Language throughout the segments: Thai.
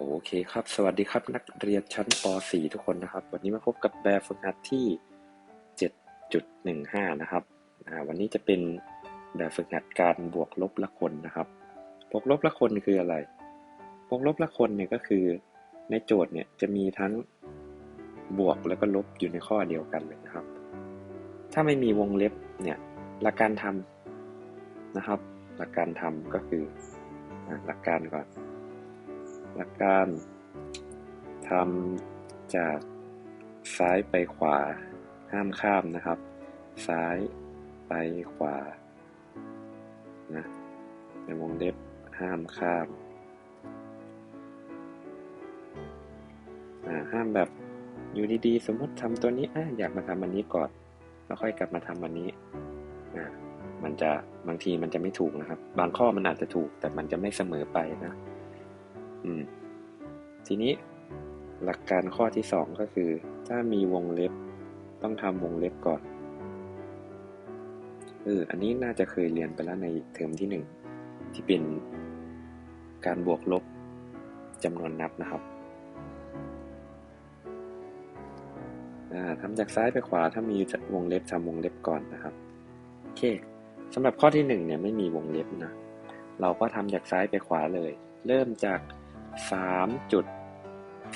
โอเคครับ สวัสดีครับ นักเรียนชั้นป .4 ทุกคนนะครับ วันนี้มาพบกับแบบฝึกหัดที่ 7.15 นะครับ วันนี้จะเป็นแบบฝึกหัดการบวกลบละคนนะครับ บวกลบละคนคืออะไร บวกลบละคนเนี่ยก็คือในโจทย์เนี่ยจะมีทั้งบวกแล้วก็ลบอยู่ในข้อเดียวกันเลยนะครับ ถ้าไม่มีวงเล็บเนี่ยหลักการทำนะครับ หลักการทำก็คือหลักการก่อน หลักการทำจากซ้ายไปขวา ห้ามข้ามนะครับ ซ้ายไปขวา นะ ในวงเล็บห้ามข้ามอ่าห้ามแบบอยู่ดีๆ สมมติทำตัวนี้อะอยากมาทำอันนี้ก่อน แล้วค่อยกลับมาทำอันนี้อ่ามันจะบางทีมันจะไม่ถูกนะครับ บางข้อมันอาจจะถูกแต่มันจะไม่เสมอไปนะ อืม ทีนี้หลักการข้อที่สองก็คือ ถ้ามีวงเล็บ ต้องทำวงเล็บก่อนเอออันนี้น่าจะเคยเรียนไปแล้วในเทอมที่หนึ่งที่เป็นการบวกลบจำนวนนับนะครับทำจากซ้ายไปขวาถ้ามีวงเล็บทำวงเล็บก่อนนะครับโอเคสำหรับข้อที่หนึ่งเนี่ยไม่มีวงเล็บนะ เราก็ทำจากซ้ายไปขวาเลย เริ่มจาก สามจุด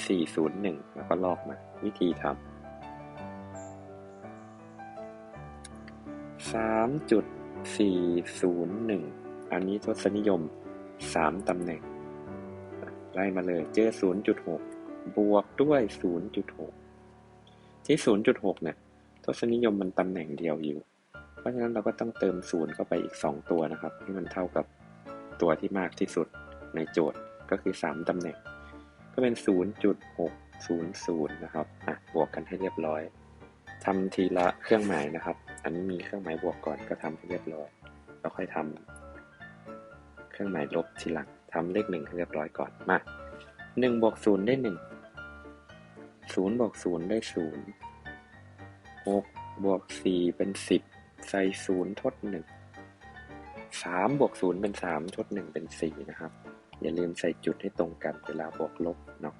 สี่ศูนย์หนึ่งแล้วก็ลอกมา วิธีทำสามจุดสี่ศูนย์หนึ่งอันนี้ทศนิยมสามตำแหน่ง ไล่มาเลยเจอศูนย์จุดหกบวกด้วยศูนย์จุดหกที่ศูนย์จุดหกเนี่ยทศนิยมมันตำแหน่งเดียวอยู่ เพราะฉะนั้นเราก็ต้องเติมศูนย์เข้าไปอีกสองตัวนะครับ ให้มันเท่ากับตัวที่มากที่สุดในโจทย์ ก็คือ 3 ตำแหน่ง ก็เป็น 0.600 นะครับ อะ บวกกันให้เรียบร้อยทำทีละเครื่องหมายนะครับ อันนี้มีเครื่องหมายบวกก่อนก็ทำให้เรียบร้อย แล้วค่อยทำเครื่องหมายลบทีหลังทำเลขหนึ่งให้เรียบร้อยก่อน มาหนึ่งบวกศูนย์ได้หนึ่งศูนย์บวกศูนย์ได้ศูนย์หกบวกสี่เป็นสิบใส่ศูนย์ทดหนึ่งสามบวกศูนย์เป็นสามทดหนึ่งเป็นสี่นะครับ อย่าลืมใส่จุดให้ตรงกันเวลาบวกลบเนาะ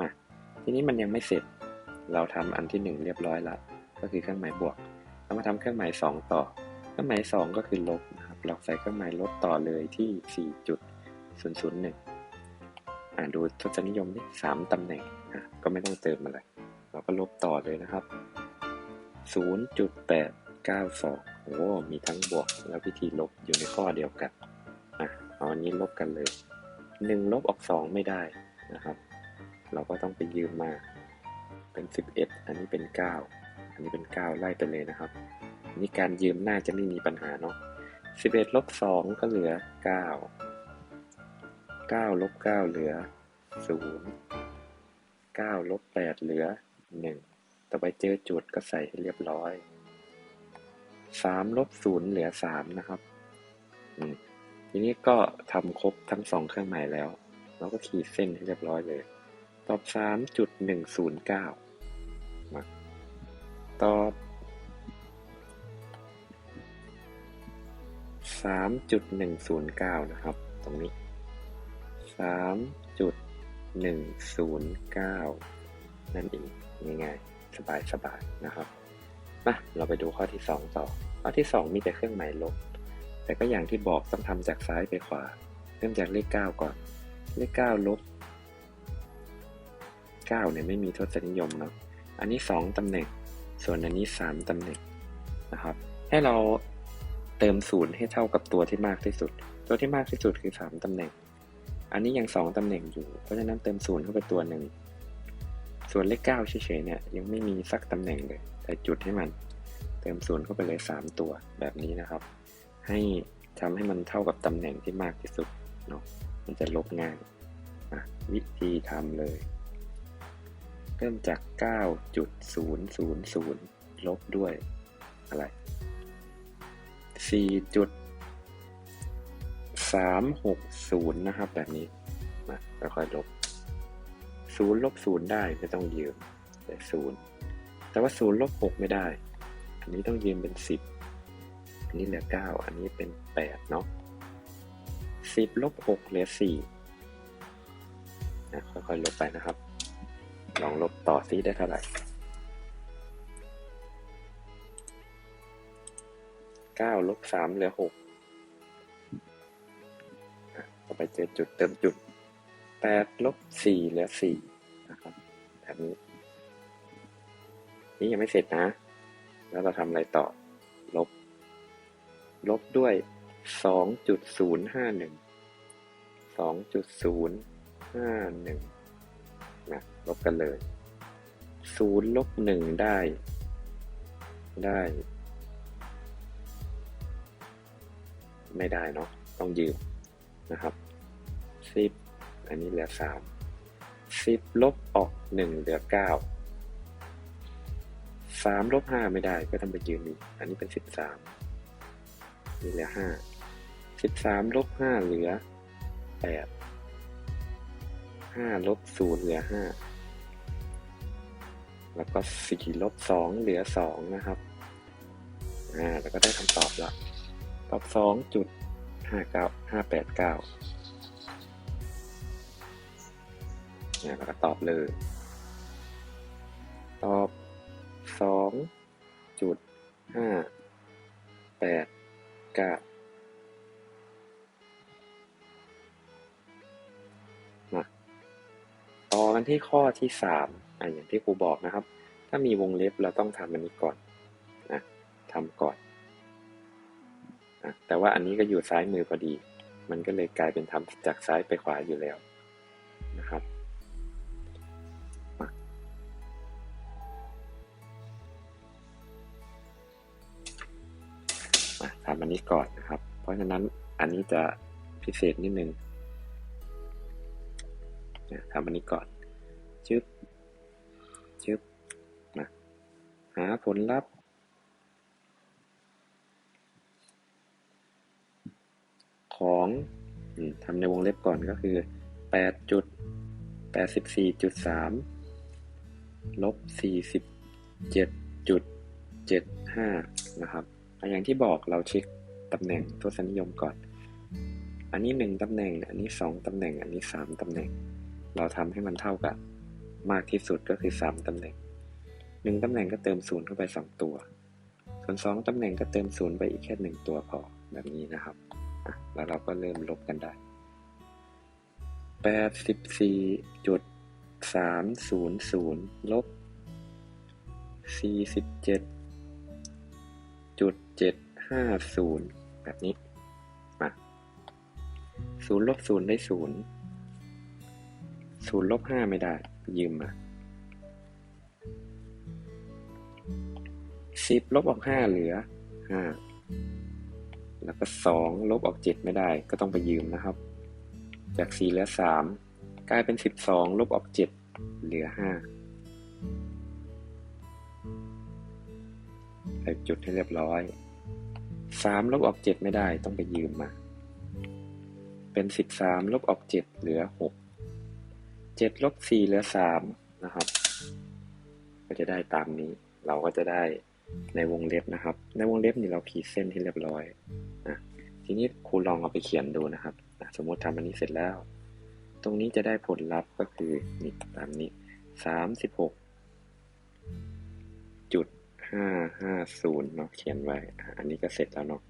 มาทีนี้มันยังไม่เสร็จ เราทำอันที่หนึ่งเรียบร้อยล้วก็คือเครื่องหมายบวกเรามาทำเครื่องหมายสองต่อ เครื่องหมายสองก็คือลบนะครับเราใส่เครื่องหมายลบต่อเลยที่สี่จุดศูนย์ศูนย์หนึ่งอ่าดูทศนิยมนี่สามตำแหน่งอะก็ไม่ต้องเติมอะไรเราก็ลบต่อเลยนะครับศูนย์จุดแปดเก้าสองโอ้มีทั้งบวกแล้ววิธีลบอยู่ในข้อเดียวกันอะเอาอันนี้ลบกันเลย หนึ่งลบออกสองไม่ได้นะครับ เราก็ต้องไปยืมมาเป็นสิบเอ็ดอันนี้เป็นเก้าอันนี้เป็นเก้าไล่ไปเลยนะครับนนี้การยืมน่าจะไม่มีปัญหาเนาะสิบเอ็ดลบสองก็เหลือเก้าเก้าลบเก้าเหลือศูนย์เก้าลบแปดเหลือหนึ่งต่อไปเจอจุดก็ใส่ให้เรียบร้อยสามลบศูนย์เหลือสามนะครับอืม ทีนี้ก็ทำครบทั้งสองเครื่องหมายแล้วเราก็ขีดเส้นให้เรียบร้อยเลย ตอบสามจุดหนึ่งศูนย์เก้ามาตอบสามจุดหนึ่งศูนย์เก้านะครับ ตรงนี้สามจุดหนึ่งศูนย์เก้านั่นเองง่ายๆสบายๆนะครับมาเราไปดูข้อที่สองต่อ ข้อที่สองมีแต่เครื่องหมายลบ แต่ก็อย่างที่บอกต้องทำจากซ้ายไปขวา เริ่มจากเลข 9 ก่อน เลข 9 ลบ 9 เนี่ยไม่มีทศนิยมเนาะ อันนี้ 2ตำแหน่ง ส่วนอันนี้ 3ตำแหน่งนะครับ ให้เราเติมศูนย์ให้เท่ากับตัวที่มากที่สุด ตัวที่มากที่สุดคือ 3ตำแหน่ง อันนี้ยัง 2ตำแหน่งอยู่ เพราะฉะนั้นเติมศูนย์เข้าไปตัวหนึ่ง ส่วนเลข 9 เฉยๆ เนี่ยยังไม่มีสักตำแหน่งเลย แต่จุดให้มัน เติมศูนย์เข้าไปเลย 3 ตัวแบบนี้นะครับ ให้ทำให้มันเท่ากับตำแหน่งที่มากที่สุดเนาะมันจะลบง่ายวิธีทำเลย เริ่มจาก 9.000 ลบด้วยอะไร4.360 นะครับ แบบนี้มาค่อยๆลบ 0 ลบ 0 ได้ไม่ต้องยืมแต่0แต่ว่า 0 ลบ 6 ไม่ได้ อันนี้ต้องยืมเป็น 10 นนี้เหลือเก้าอันนี้เป็นแปดเนาะสิบลบหกเหลือสี่นะค่อยๆลบไปนะครับ ลองลบต่อซิได้เท่าไหร่เก้าลบสามเหลือหกอะต่อไปเจอจุดเติมจุดแปดลบสี่เหลือสี่นะครับแบบนี้ นี่ยังไม่เสร็จนะ แล้วเราทำอะไรต่อ ลบ ลบด้วยสองจุดศูนย์ห้าหนึ่งสองจุดศูนย์ห้าหนึ่งนะลบกันเลยศูนย์ลบหนึ่งได้ ได้ ไม่ได้เนาะต้องยืมนะครับสิบอันนี้เหลือสามสิบลบออกหนึ่งเหลือเก้าสามลบห้าไม่ได้ก็ต้องไปยืมอีกอันนี้เป็นสิบสาม นี่เหลือห้าสิบสามลบห้าเหลือแปดห้าลบศูนย์เหลือห้าแล้วก็สี่ลบสองเหลือสองนะครับอ่าแล้วก็ได้คำตอบละตอบสองจุดห้าเก้าห้าแปดเก้าเนี่ยแล้วก็ตอบเลย ตอบสองจุดห้าแปด ก้ามาต่อกันที่ข้อที่สามอะอย่างที่ครูบอกนะครับ ถ้ามีวงเล็บเราต้องทำอันนี้ก่อนนะทำก่อนนะแต่ว่าอันนี้ก็อยู่ซ้ายมือพอดี มันก็เลยกลายเป็นทำจากซ้ายไปขวาอยู่แล้วนะครับ อันนี้ก่อนนะครับ เพราะฉะนั้นอันนี้จะพิเศษนิดนึงทำอันนี้ก่อนชึบชึบนะหาผลลัพธ์ของทำในวงเล็บก่อนก็คือแปดจุดแปดสิบสี่จุดสามลบสี่สิบเจ็ดจุดเจ็ดห้านะครับ อย่างที่บอกเราเช็คตำแหน่งทศนิยมก่อน อันนี้หนึ่งตำแหน่ง อันนี้สองตำแหน่ง อันนี้สามตำแหน่ง เราทำให้มันเท่ากันมากที่สุดก็คือสามตำแหน่งหนึ่งตำแหน่งก็เติมศูนย์เข้าไปสองตัว ส่วนสองตำแหน่งก็เติมศูนย์ไปอีกแค่หนึ่งตัวพอแบบนี้นะครับแล้วเราก็เริ่มลบกันได้แปดสิบสี่จุดสามศูนย์ศูนย์ลบสี่สิบเจ็ด จุดเจ็ดห้าศูนย์แบบนี้มาศูนย์ลบศูนย์ได้ศูนย์ศูนย์ลบห้าไม่ได้ ยืมมาสิบลบออกห้าเหลือห้าแล้วก็สองลบออกเจ็ดไม่ได้ ก็ต้องไปยืมนะครับ จากสี่เหลือสามกลายเป็นสิบสองลบออกเจ็ดเหลือห้า ใส่จุดให้เรียบร้อยสามลบออกเจ็ดไม่ได้ต้องไปยืมมา เป็นสิบสามลบออกเจ็ดเหลือหกเจ็ดลบสี่เหลือสามนะครับ ก็จะได้ตามนี้ เราก็จะได้ในวงเล็บนะครับ ในวงเล็บนี่เราขีดเส้นให้เรียบร้อยนะทีนี้ครูลองเอาไปเขียนดูนะครับนะสมมติทำอันนี้เสร็จแล้ว ตรงนี้จะได้ผลลัพธ์ก็คือนี่ตามนี้สามสิบหก ห้าห้าศูนย์เนาะเขียนไว้ อันนี้ก็เสร็จแล้วเนาะ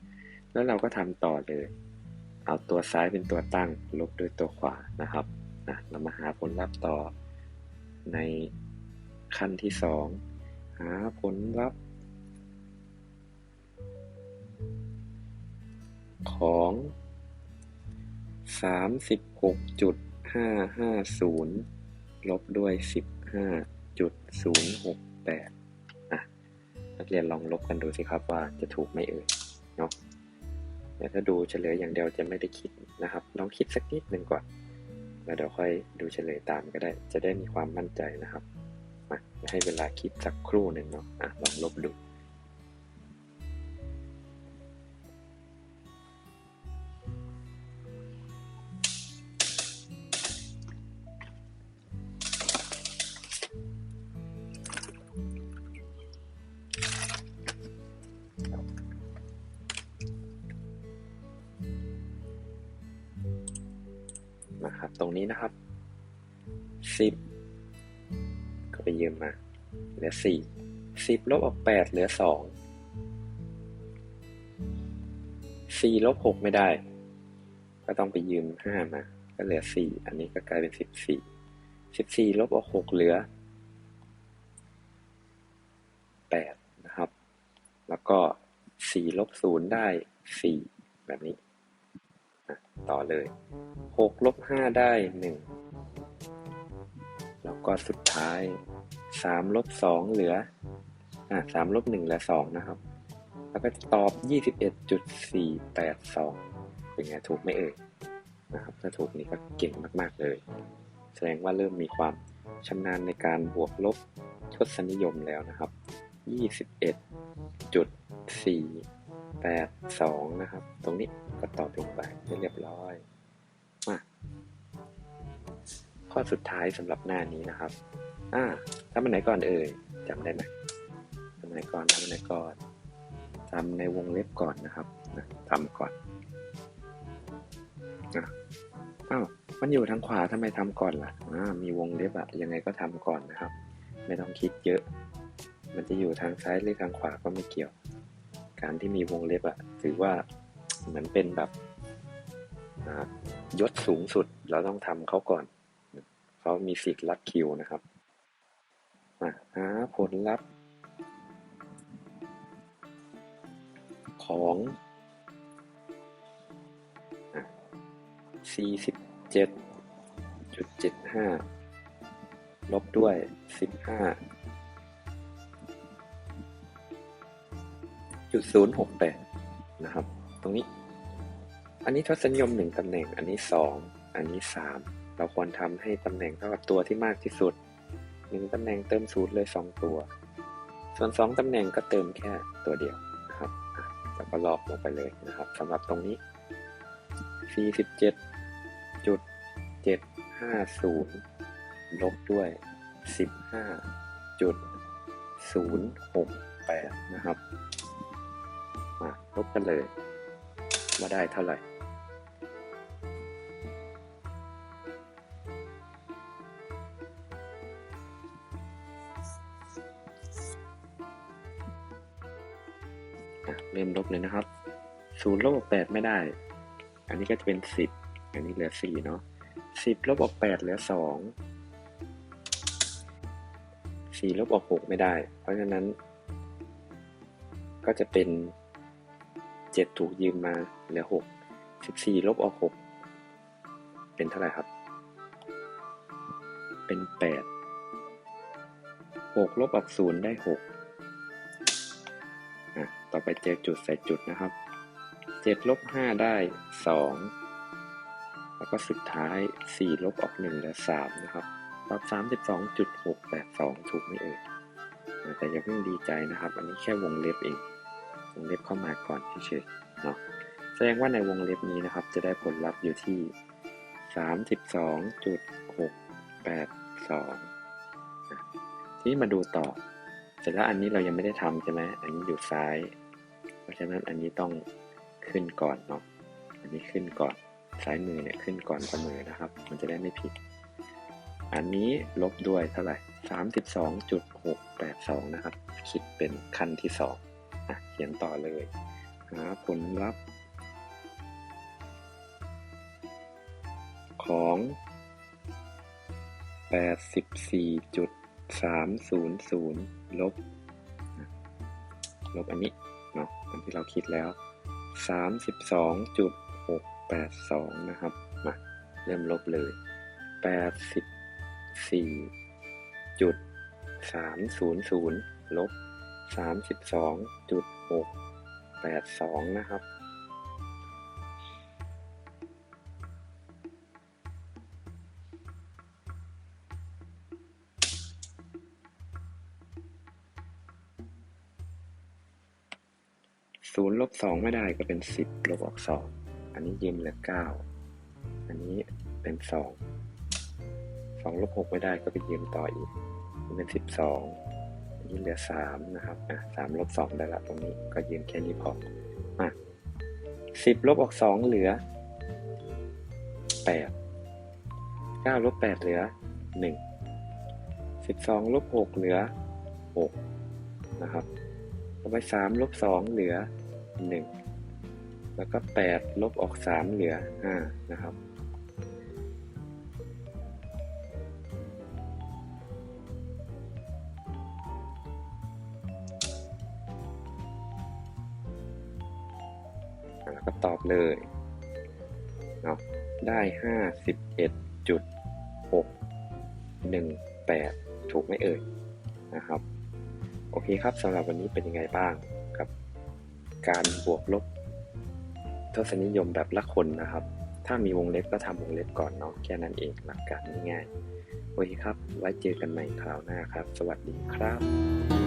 แล้วเราก็ทำต่อเลย เอาตัวซ้ายเป็นตัวตั้ง ลบด้วยตัวขวานะครับนะเรามาหาผลลัพธ์ต่อในขั้นที่ 2 หาผลลัพธ์ ของ 36.550 ลบด้วย 15.068 นักเรียนลองลบกันดูสิครับว่าจะถูกไม่เอ่ยเนาะแต่ถ้าดูเฉลยอย่างเดียวจะไม่ได้คิดนะครับลองคิดสักนิดหนึ่งก่อน แล้วเดี๋ยวค่อยดูเฉลยตามก็ได้ จะได้มีความมั่นใจนะครับมาให้เวลาคิดสักครู่หนึ่งเนาะอะลองลบดู ไปยืมมา เหลือสี่สิบลบออกแปดเหลือสองสี่ลบหกไม่ได้ ก็ต้องไปยืมห้ามา ก็เหลือสี่อันนี้ก็กลายเป็นสิบสี่สิบสี่ลบออกหกเหลือแปดนะครับ แล้วก็สี่ลบศูนย์ได้สี่แบบนี้ต่อเลยหกลบห้าได้หนึ่งแล้วก็สุดท้าย สามลบสองเหลือ อะสามลบหนึ่งเหลือสองนะครับ แล้วก็จะตอบยี่สิบเอ็ดจุดสี่แปดสองเป็นไงถูกไหมเอ่ยนะครับ ถ้าถูกนี่ก็เก่งมาก ๆ เลย แสดงว่าเริ่มมีความชำนาญในการบวกลบทศนิยมแล้วนะครับยี่สิบเอ็ดจุดสี่แปดสองนะครับ ตรงนี้ก็ตอบลงไปให้เรียบร้อยมาข้อสุดท้ายสำหรับหน้านี้นะครับ อ่าทำอันไหนก่อนเอ่ยจำได้ไหมทำอันไหนก่อนทำอันไหนก่อนทำในวงเล็บก่อนนะครับนะทำก่อนอะอ้าวมันอยู่ทางขวาทำไมทำก่อนล่ะอ่ามีวงเล็บอะยังไงก็ทำก่อนนะครับ ไม่ต้องคิดเยอะ มันจะอยู่ทางซ้ายหรือทางขวาก็ไม่เกี่ยว การที่มีวงเล็บอะถือว่าเหมือนเป็นแบบยศสูงสุดเราต้องทำเขาก่อน เขามีสิทธิ์ลัดคิวนะครับ หาผลลัพธ์ ของ 47.75 ลบด้วย 15จุดศูนะครับ ตรงนี้ อันนี้ทศนิยมหนึ่งตำแหน่ง อันนี้สองอันนี้สามเราควรทำให้ตำแหน่งเท่ากับตัวที่มากที่สุดึ่งตำแหน่งเติมศูนย์เลยสองตัว ส่วนสองตำแหน่งก็เติมแค่ตัวเดียวนะครับแล้วก็ลอกลงไปเลยนะครับสำหรับตรงนี้สี่สิบเจ็ดจุดเจ็ดห้าศูนย์ลบด้วยสิบห้าจุดศูนย์หกแปดนะครับ มาลบกันเลย ว่าได้เท่าไหร่ เริ่มลบเลยนะครับศูนย์ลบออกแปดไม่ได้ อันนี้ก็จะเป็นสิบอันนี้เหลือสี่เนาะสิบลบออกแปดเหลือสองสี่ลบออกหกไม่ได้ เพราะฉะนั้น ก็จะเป็นเจ็ดถูกยืมมาเหลือหกสิบสี่ลบออกหกเป็นเท่าไหร่ครับ เป็นแปดหกลบออกศูนย์ได้หก อะต่อไปเจอจุดใส่จุดนะครับเจ็ดลบห้าได้สองแล้วก็สุดท้ายสี่ลบออกหนึ่งเหลือสามนะครับตอบสามสิบสองจุดหกแปดสองถูกไหมเอ่ยแต่อย่าเพิ่งดีใจนะครับ อันนี้แค่วงเล็บเอง วงเล็บเข้ามาก่อนเฉยๆเนาะแสดงว่าในวงเล็บนี้นะครับ จะได้ผลลัพธ์อยู่ที่ 32.682 ทีนี้มาดูต่อ เสร็จแล้วอันนี้เรายังไม่ได้ทำใช่ไหมอันนี้อยู่ซ้าย เพราะฉะนั้นอันนี้ต้องขึ้นก่อนเนาะ อันนี้ขึ้นก่อนซ้ายมือเนี่ยขึ้นก่อนเสมอนะครับ มันจะได้ไม่ผิด อันนี้ลบด้วยเท่าไหร่32.682 นะครับ คิดเป็นขั้นที่2อะเขียนต่อเลยหาผลลัพธ์ของ 84.300 ลบ ลบอันนี้เนาะอันที่เราคิดแล้ว 32.682 นะครับ มาเริ่มลบเลย 84.300 ลบ 32.682 นะครับ ศูนย์ลบสองไม่ได้ก็เป็นสิบลบออกสองอันนี้ยืมเหลือเก้าอันนี้เป็นสองสองลบหกไม่ได้ก็ไปยืมต่ออีกเป็นสิบสองอันนี้เหลือสามนะครับอะสามลบสองได้ละตรงนี้ก็ยืมแค่นี้พอมาสิบลบออกสองเหลือแปดเก้าลบแปดเหลือหนึ่งสิบสองลบหกเหลือหกนะครับต่อไปสามลบสองเหลือ หนึ่งแล้วก็แปดลบออกสามเหลือห้านะครับ แล้วก็ตอบเลยเนาะได้ห้าสิบเอ็ดจุดหกหนึ่งแปดถูกไหมเอ่ยนะครับ โอเคครับสำหรับวันนี้เป็นยังไงบ้าง การบวกลบทศนิยมแบบละคนนะครับ ถ้ามีวงเล็บก็ทำวงเล็บก่อนเนาะแค่นั้นเองหลักการง่ายๆโอเคครับ ไว้เจอกันใหม่คราวหน้าครับ สวัสดีครับ